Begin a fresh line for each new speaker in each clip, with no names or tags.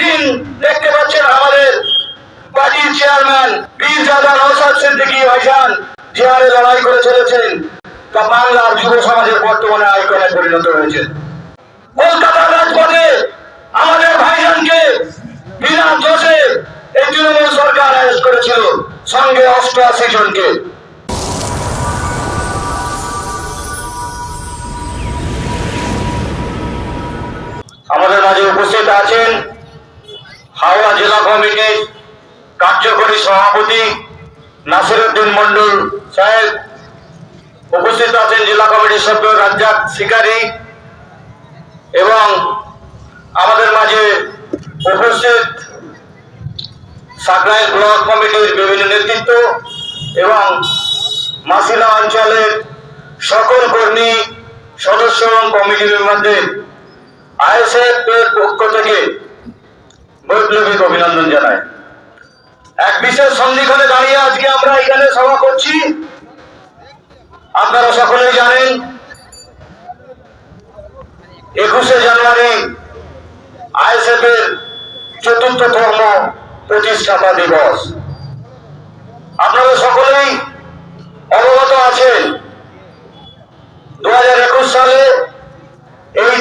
প্রতিদিন দেখতে পাচ্ছেন আমাদের পার্টির চেয়ারম্যান বীর জাদা নৌসাদ সিদ্দিকী ভাইজান, যে হারে লড়াই করে চলেছেন, তা বাংলার যুব সমাজের বর্তমানে আইকনে পরিণত হয়েছে। কলকাতার রাজপথে আমাদের ভাইজানকে বিনা দোষে এই তৃণমূল সরকার অ্যারেস্ট করেছিল, সঙ্গে অষ্টআশি জনকে আমাদের মাঝে উপস্থিত আছেন হাওড়া জেলা কমিটির কার্যকরী সভাপতি নাসিরুদ্দিন মন্ডল সাহেব উপস্থিত আছেন জেলা কমিটির সভ্য রাজ্জাক শিকারী এবং আমাদের মাঝে উপস্থিত সাকরাইল ব্লক কমিটির বিভিন্ন নেতৃত্ব এবং মাসিলা অঞ্চলের সকল কর্মী, সদস্য এবং কমিটি মেম্বারদের আইএসএফ এর পক্ষ থেকে বৈপ্লবিক অভিনন্দন জানাই। এক বিশেষ সন্ধিক্ষণে দাঁড়িয়ে আজকে আমরা এখানে সভা করছি। আপনারা সকলেই জানেন, একুশে জানুয়ারি আইএসএফ এর চতুর্থ ধর্ম প্রতিষ্ঠাতা দিবস। আপনারা সকলেই অবগত আছেন দু হাজার একুশ সালে এই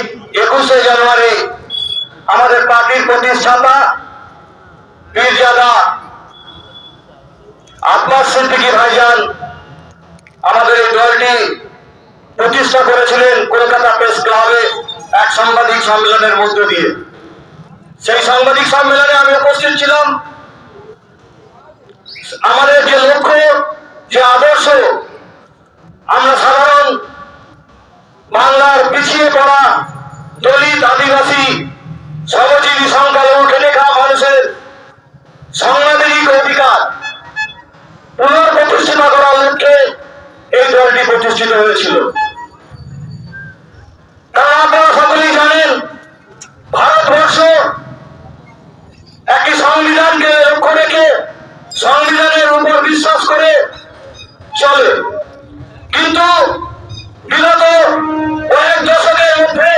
একুশে জানুয়ারি আমাদের পার্টির প্রতিষ্ঠাতা পীরজাদা আব্বাস সিদ্দিকী ভাইজান আমাদের এই দলটি প্রতিষ্ঠা করেছিলেন কলকাতা প্রেস ক্লাবে এক সাংবাদিক সম্মেলনের মধ্য দিয়ে। সেই সাংবাদিক সম্মেলনে আমি উপস্থিত ছিলাম। আমাদের যে লক্ষ্য, যে আদর্শ, আমরা সাধারণ বাংলার পিছিয়ে পড়া দলিত আদিবাসী শ্রমজীবী সংখ্যালঘু খাওয়া মানুষের সাংবিধানিক অধিকার পুনঃপ্রতিষ্ঠিত করার লক্ষ্যে এই দলটি প্রতিষ্ঠিত হয়েছিল। কারণ আপনারা সকলেই জানেন, ভারতবর্ষ একটি সংবিধানকে লক্ষ্য রেখে সংবিধানের উপর বিশ্বাস করে চলে কিন্তু বিগত কয়েক দশকের মধ্যে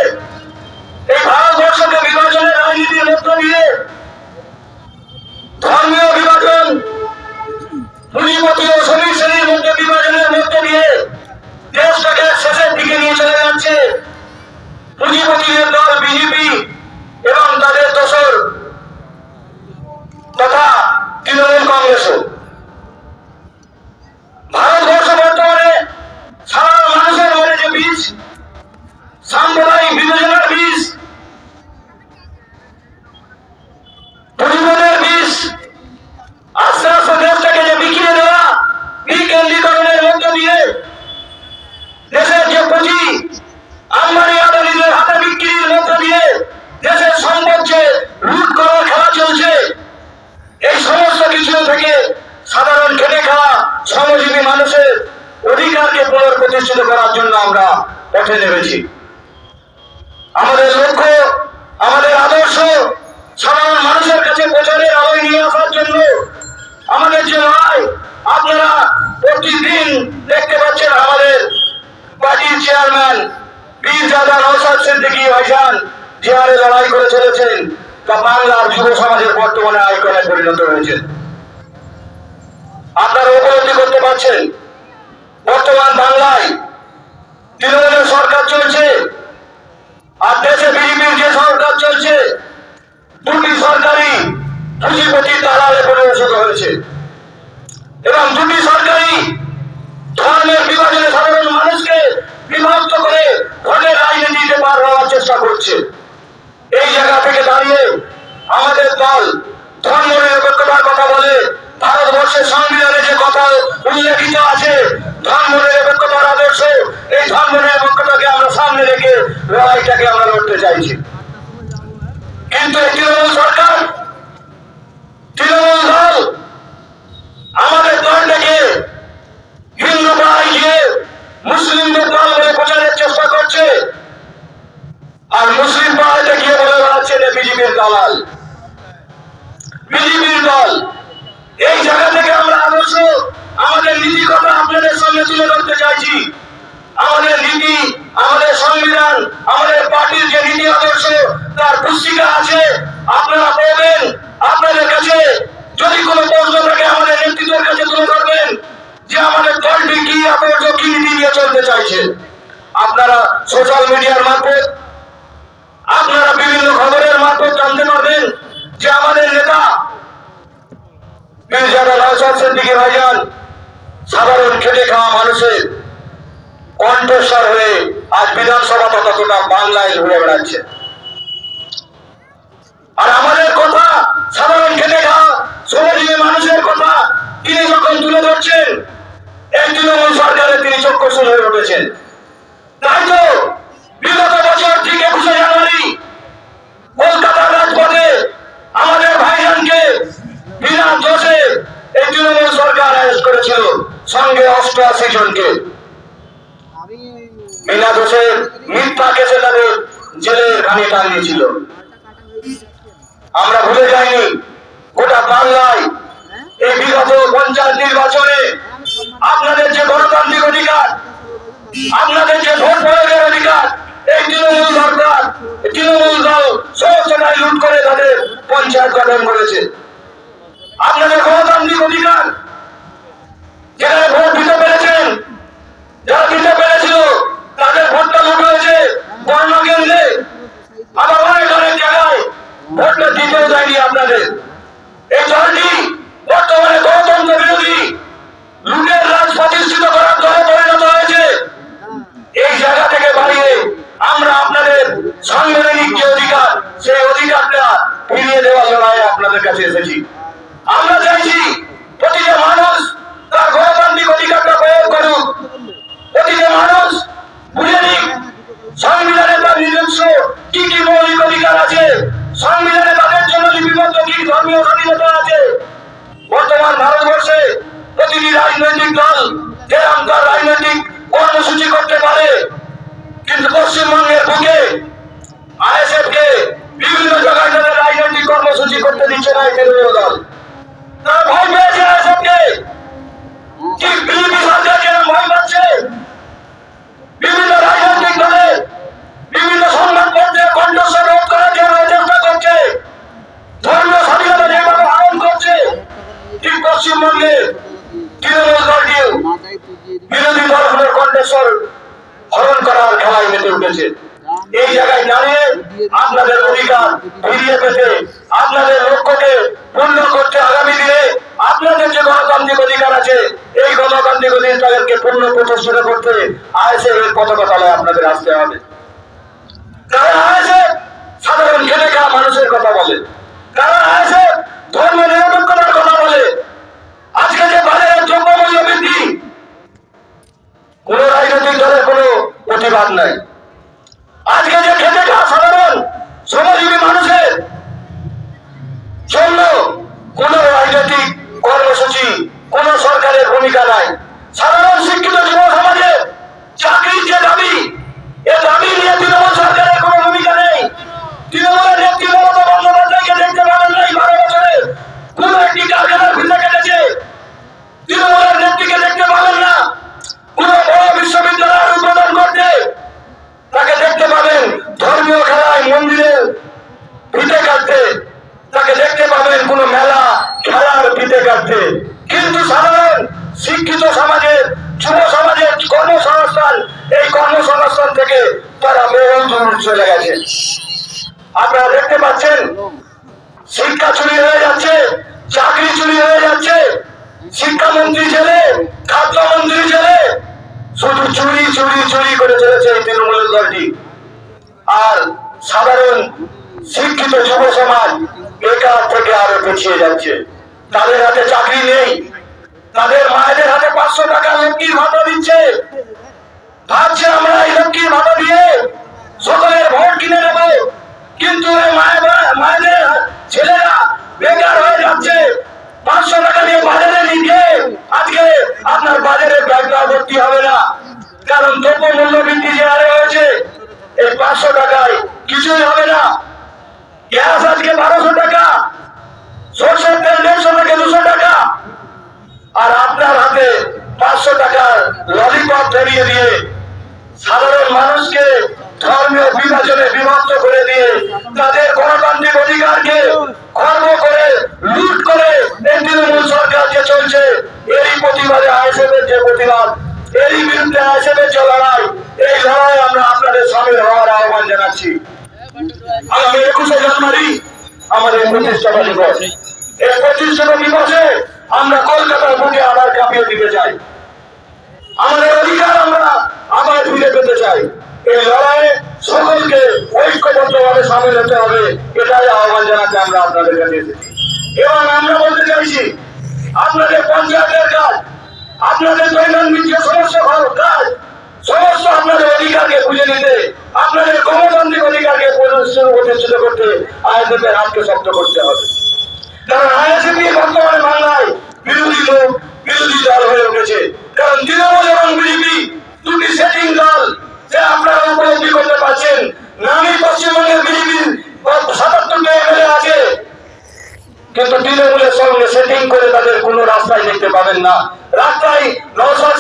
এই ভারতবর্ষকে বিভাজনের রাজনীতির মধ্য দিয়ে ধর্মীয় বিভাজন পুঁজিপতি ও শ্রমিক শ্রেণির মধ্যে বিভাজনের মধ্য দিয়ে দেশটাকে শেষের দিকে নিয়ে চলে যাচ্ছে পুঁজিপতিদের দল বিজেপি এবং তাদের দোসর তথা তৃণমূল কংগ্রেসও ভারতবর্ষ বর্তমানে সাধারণ মানুষের মনে যে বীজ সাম্প্রদায়িক বিভাজনের বীজ পরিবহনের বীজ আস্তে আস্তে দেশটাকে যে বিকিয়ে দেওয়া বিকেন্দ্রীকরণের মধ্য দিয়ে দেশের যে পুঁজি আম্বানি আদানিদের হাতে বিক্রির মধ্য দিয়ে দেশের সম্পদ যে লুট করার খেলা চলছে এই সমস্ত কিছু থেকে সাধারণ খেটে খাওয়া শ্রমজীবী মানুষের অধিকারকে পুনঃপ্রতিষ্ঠিত করার জন্য আমরা পথে নেমেছি আমাদের লক্ষ্য আমাদের আদর্শ সাধারণ মানুষের কাছে প্রচারের আলোয় নিয়ে আসার জন্য আমাদের যে লড়াই আপনারা প্রতিদিন দেখতে পাচ্ছেন আমাদের পার্টির চেয়ারম্যান বীর জাদা নৌসাদ সিদ্দিকী ভাইজান যে হারে লড়াই করে চলেছেন, তা বাংলার যুব সমাজের বর্তমানে আইকনে পরিণত হয়েছে। আপনারা উপলব্ধি করতে পারছেন, বর্তমান বাংলায় তৃণমূলের সরকার চলছে, আর দেশে বিজেপির যে সরকার চলছে, দুটি সরকারি পুঁজিপতি দালালে পরিবেশিত হয়েছে। এবং দুটি সরকারি ধর্মের বিভাজনে সাধারণ মানুষকে বিভক্ত করে ভোটের রাজনীতিতে পার হওয়ার চেষ্টা করছে। এই জায়গা থেকে দাঁড়িয়ে আমাদের দল ধর্ম নিরপেক্ষতার কথা বলে, ভারতবর্ষের সংবিধানে যে কথা উল্লেখিত আছে, ধর্ম নিরপেক্ষতার আদর্শ, এই ধর্ম নিরপেক্ষতাকে আমরা সামনে রেখে লড়াইটাকে আমরা লড়তে চাইছি। কিন্তু এই তৃণমূল সরকার, তৃণমূল দল আমাদের দলটাকে হিন্দু পাড়ায় গিয়ে মুসলিমদের দল বলে প্রচারের চেষ্টা করছে আর মুসলিম পাড়াতে গিয়ে বলে বেড়াচ্ছে এটা বিজেপির দালাল। বিজেপির দল। এই জায়গা থেকে আমরা আদর্শ, আমাদের নীতি কথা আপনাদের সামনে তুলে ধরতে চাইছি। আমাদের নীতি, আমাদের সংবিধান, আমাদের পার্টির যে নীতি আদর্শ, তার পুস্তিকা আছে। আপনারা পড়বেন আব্বাসের দিকে ভাইজান সাধারণ খেটে খাওয়া মানুষের কণ্ঠস্বর হয়ে আজ বিধানসভা তথা গোটা বাংলায় ঘুরে বেড়াচ্ছে। আর আমাদের কথা সাধারণ খেটে খাওয়া শ্রমজীবী মানুষের কথা তিনি যখন তুলে ধরছেন এই তৃণমূল সরকারের তিনি চক্ষুশূল হয়ে উঠেছেন। তাই তো বিগত বছর ঠিক একুশে জানুয়ারি কলকাতার রাজপথে আমাদের ভাইজানকে বিনা দোষে এই তৃণমূল সরকার অ্যারেস্ট করেছিল, সঙ্গে অষ্টআশি জনকে। বিনা দোষে মিথ্যা কেসে তাদের জেলের ঘানি টাঙিয়েছিল আমরা ভুলে যাইনি, গোটা বাংলায় এই বিগত পঞ্চায়েত নির্বাচনে আপনাদের যে গণতান্ত্রিক অধিকার, আপনাদের যে ভোট প্রয়োগের অধিকার, এই তৃণমূল সরকার, তৃণমূল দল সমস্তটাই লুট করে তাদের পঞ্চায়েত গঠন করেছে। আপনাদের গণতান্ত্রিক অধিকার, যেখানে ভোট দিতে পেরেছেন, যারা দিতে তাদের ভোটটা লুট হয়েছে বর্ণ কেন্দ্রে। আবার অনেক অনেক জায়গায় ভোটটা দিতেও দেয়নি আপনাদের। এই দলটি বর্তমানে গণতন্ত্র বিরোধী লুটের রাজ প্রতিষ্ঠিত করার দলে পরিণত হয়েছে এই জায়গা থেকে বাড়িয়ে আমরা আপনাদের সাংবিধানিক যে অধিকার সেই অধিকারটা ফিরিয়ে দেওয়ার লড়াইয়ে আপনাদের কাছে এসেছি আমরা চাইছি প্রতিটা মানুষ তার গণতান্ত্রিক অধিকারটা প্রয়োগ করুক প্রতিটা মানুষ বুঝে নিক সংবিধানে তার নিজস্ব কি কি মৌলিক অধিকার আছে। সংবিধানে তাদের জন্য লিপিবদ্ধ কি ধর্মীয় স্বাধীনতা আছে? বর্তমান ভারতবর্ষে প্রতিটি রাজনৈতিক দল যেরকম তার রাজনৈতিক কর্মসূচি করতে পারে, কিন্তু পশ্চিমবঙ্গের বুকে আইএসএফ কে বিভিন্ন জায়গায় রাজনৈতিক কর্মসূচি করতে দিচ্ছে না এই দল। তারা ভয় পেয়েছে আইএসএফ কে ঠিক বিজেপি সরকার যেরকম ভয় পাচ্ছে বিভিন্ন রাজনৈতিক দলে বিভিন্ন সংবাদপত্রে কণ্ঠস্বর রোধ করার জন্য চেষ্টা করছে ধর্মীয় স্বাধীনতা যেভাবে আহরণ করছে ঠিক পশ্চিমবঙ্গে তৃণমূল দলটিও বিরোধী দলগুলোর কণ্ঠস্বর হরণ করার খেলায় মেতে উঠেছে এই জায়গায় দাঁড়িয়ে আপনাদের অধিকার ফিরিয়ে পেতে, আপনাদের লক্ষ্যকে পূর্ণ করতে আগামী দিনে আপনাদের যে গণতান্ত্রিক অধিকার আছে, এই গণতান্ত্রিক অধিকারকে পূর্ণ প্রতিষ্ঠিত করতে আইএসএফ এর পতাকা তলায় আপনাদের আসতে হবে। কারণ আইএসএফ? সাধারণ খেটে খাওয়া মানুষের কথা বলে। কারণ আইএসএফ? ধর্ম নিরপেক্ষতার কথা বলে। আজকে যে বাজারের দ্রব্যমূল্য বৃদ্ধি কোন রাজনৈতিক দলের কোনো প্রতিবাদ নাই আজকে যে খেতে খাওয়া সাধারণ শ্রমজীবী মানুষের জন্য কোন রাজনৈতিক কর্মসূচি কোন সরকারের ভূমিকা নাই সাধারণ শিক্ষিত যুব সমাজের চাকরির যে দাবি এ দাবি নিয়ে তৃণমূল সরকারের কোনো ভূমিকা নেই তৃণমূলের নেত্রী মমতা বন্দ্যোপাধ্যায়কে দেখতে পাবেন নাই বারো বছরে কোন একটি কারখানার ভিন্ন কেটেছে তৃণমূলের নেত্রীকে দেখতে পাবেন না কোন বড় বিশ্ববিদ্যালয়ের উদ্বোধন করতে তাকে দেখতে পাবেন ধর্মীয় খেলায় মন্দিরে ভিটে কাটতে তাকে দেখতে পাবেন কোন মেলা খেলার ভিটে কাটতে কিন্তু সাধারণ শিক্ষিত সমাজের যুব সমাজের কর্মসংস্থান এই কর্মসংস্থান থেকে তারা দূর চলে গেছে। আপনারা দেখতে পাচ্ছেন, শিক্ষা চুরি হয়ে যাচ্ছে, চাকরি চুরি হয়ে যাচ্ছে। শিক্ষামন্ত্রী জেলে, খাদ্যমন্ত্রী জেলে। শুধু চুরি চুরি চুরি করে চলেছে এই তৃণমূলের দলটি। আর সাধারণ শিক্ষিত যুব সমাজ বেকার থেকে আরও পিছিয়ে যাচ্ছে। তাদের হাতে চাকরি নেই। তাদের মায়েদের হাতে পাঁচশো টাকা লক্ষ্মীর ভাতা দিচ্ছে। ভাবছে আমরা এই ভাতা দিয়ে সকলের ভোট কিনে নেব, কিন্তু এই মায়েদের ছেলেরা বেকার হয়ে যাচ্ছে। পাঁচশো টাকা দিয়ে বাজারে নিয়ে আজকে আপনার বাজারে ব্যাগটা ভর্তি হবে না। কারণ দ্রব্য মূল্য বৃদ্ধি যে হারে হয়েছে, এই পাঁচশো টাকায় কিছুই হবে না। গ্যাস আজকে বারোশো টাকা, সরষের তেল দেড়শো থেকে দুশো টাকা। আর আপনার হাতে পাঁচশো টাকার ললিপপ ধরিয়ে দিয়ে সাধারণ মানুষকে ধর্মীয় বিভাজনে বিভক্ত করে দিয়ে তাদের গণতান্ত্রিক অধিকারকে খর্ব করে, লুট করে তৃণমূল সরকার যে চলছে। এরই প্রতিবাদে আইএসএফ এর যে প্রতিবাদ, এরই বিরুদ্ধে আইএসএফ এর যে লড়াই, এই লড়াই আমরা আপনাদের সামিল হওয়ার আহ্বান জানাচ্ছি। আগামী একুশে জানুয়ারি আমাদের প্রতিষ্ঠাতা দিবস। এই প্রতিষ্ঠাতা দিবসে আমরা কলকাতার বুকে আবার কাঁপিয়ে দিতে চাই। আমাদের অধিকার আমরা আবার চাই। এই লড়াইয়ে সকলকে ঐক্যবদ্ধভাবে সামিল হতে হবে, এটাই আহ্বান জানাতে আমরা আপনাদের কাছে এসেছি। এবং আমরা বলতে চাইছি, আপনাদের পঞ্চায়েতের কাজ, আপনাদের দৈনন্দিন যে সমস্ত কাজ, সমস্ত আপনাদের অধিকারকে বুঝে নিতে, আপনাদের গণতান্ত্রিক অধিকারকে প্রতিষ্ঠিত করতে আয়োজকের হাতকে শক্ত করতে হবে। কারণ আইএসএফি বর্তমানে বাংলায় বিরোধী লোক, বিরোধী দল হয়ে উঠেছে। কারণ তৃণমূল এবং বিজেপি দুটি সেটিং দল যে আপনারা উপলব্ধি করতে পারছেন নামই পশ্চিমবঙ্গের বিজেপির সাতাত্তরটা এমএলএ আছে, কিন্তু তৃণমূলের সঙ্গে সেটিং করে তাদের কোনো রাস্তায় দেখতে পাবেন না। রাস্তায়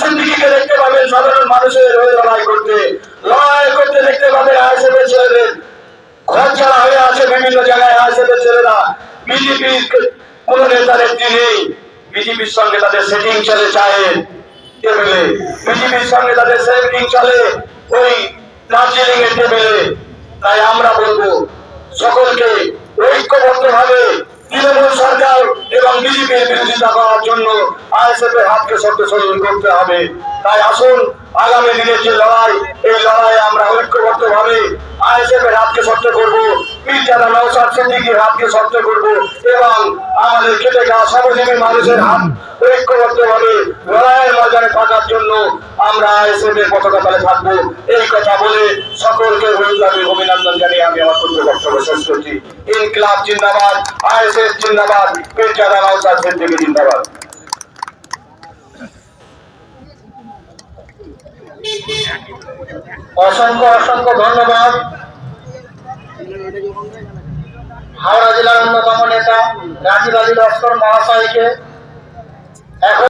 সিদ্দিকিকে দেখতে পাবেন, সাধারণ মানুষের হয়ে লড়াই করতে। লড়াই করতে দেখতে পাবেন আইএসএফের ছেলেদের। ঘর ছাড়া হয়ে আছে বিভিন্ন জায়গায় আইএসএফের ছেলেরা। বিজেপির কোন নেতা নেত্রী নেই। বিজেপির সঙ্গে তাদের সেটিং চলে টেবিলে। বিজেপির সঙ্গে তাদের সেটিং চলে। ওই দার্জিলিং এ টেবিলে, তাই আমরা বলব, সকলকে ঐক্যবদ্ধ ভাবে তৃণমূল সরকার এবং বিজেপির বিরোধিতা করার জন্য আইএসএফ এর হাতকে শক্তিশালী করতে হবে। তাই আসুন, আগামী দিনের যে লড়াই, এই লড়াই আমরা ঐক্যবদ্ধ ভাবে আইএসএফ এর হাতকে শক্ত করব। পীরজাদা নৌসাদ সিদ্দিকির হাতকে শক্ত করব এবং আমাদের খেটে খাওয়া শ্রমজীবী মানুষের হাত ঐক্যবদ্ধ ভাবে লড়াইয়ের ময়দানে থাকার জন্য আমরা আইএসএফ পতাকা তলে থাকব। এই কথা বলে সকলকে হরিদ্রামী অভিনন্দন জানিয়ে আমি আমার পূর্ণ বক্তব্য শেষ করছি। ইনকলাব জিন্দাবাদ, আইএসএফ জিন্দাবাদ পীরজাদা নৌসাদ সিদ্দিকি জিন্দাবাদ।
অসংখ্য অসংখ্য ধন্যবাদ। হাওড়া জেলার অন্যতম নেতা রাজীব আলী লস্কর মহাশয়কে এখন